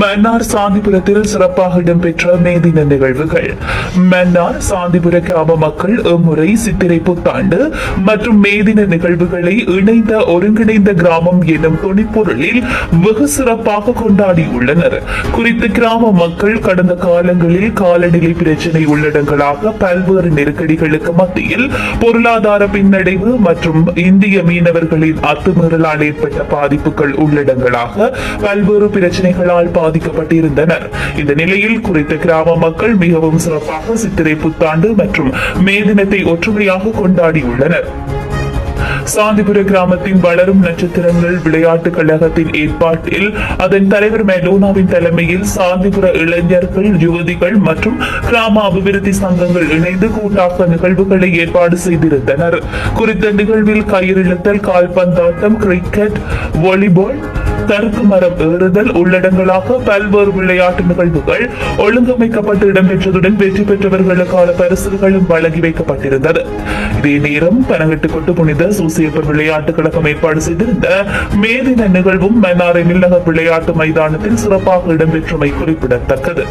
மன்னார் சாந்திபுரத்தில் சிறப்பாக இடம்பெற்ற மேதின நிகழ்வுகள். மன்னார் சாந்திபுர கிராம மக்கள் இம்முறை சித்திரை புத்தாண்டு மற்றும் மேதின நிகழ்வுகளை இணைந்த ஒருங்கிணைந்த கிராமம் எனும் துணிப்பொருளில் வெகு சிறப்பாக கொண்டாடியுள்ளனர். குறித்த கிராம மக்கள் கடந்த காலங்களில் காலநிலை பிரச்சினை உள்ளடங்களாக பல்வேறு நெருக்கடிகளுக்கு மத்தியில் பொருளாதார பின்னடைவு மற்றும் இந்திய மீனவர்களின் அத்துமீறலால் ஏற்பட்ட பாதிப்புகள் உள்ளடங்களாக பல்வேறு பிரச்சனைகளால் பாதிக்கப்பட்டிருந்தனர் இந்த நிலையில் குறித்த கிராம மக்கள் மிகவும் சிறப்பாக சித்திரை புத்தாண்டு மற்றும் மே தினத்தை ஒற்றுமையாக கொண்டாடியுள்ளனர். சாந்திபுர கிராமத்தின் வளரும் நட்சத்திரங்கள் விளையாட்டுக் கழகத்தின் ஏற்பாட்டில் அதன் தலைவர் மெலோனாவின் தலைமையில் சாந்திபுர இளைஞர்கள் யுவதிகள் மற்றும் கிராம அபிவிருத்தி சங்கங்கள் இணைந்து கூட்டாக்க நிகழ்வுகளை ஏற்பாடு செய்திருந்தனர். குறித்த நிகழ்வில் கயிறிழுத்தல் கால்பந்தாட்டம் கிரிக்கெட் வாலிபால் தருக்கு மரம் ஏறுதல் உள்ளடங்களாக பல்வேறு விளையாட்டு நிகழ்வுகள் ஒழுங்கமைக்கப்பட்டு இடம்பெற்றதுடன் வெற்றி பெற்றவர்களுக்கான பரிசுகளும் வழங்கி வைக்கப்பட்டிருந்தது. இதே நேரம் பனங்கட்டு கொட்டு புனித சூசியப்பர் விளையாட்டுக் கழகம் ஏற்பாடு செய்திருந்த மேதின நிகழ்வும் மன்னாரை மில்லக விளையாட்டு மைதானத்தில் சிறப்பாக இடம்பெற்றமை குறிப்பிடத்தக்கது.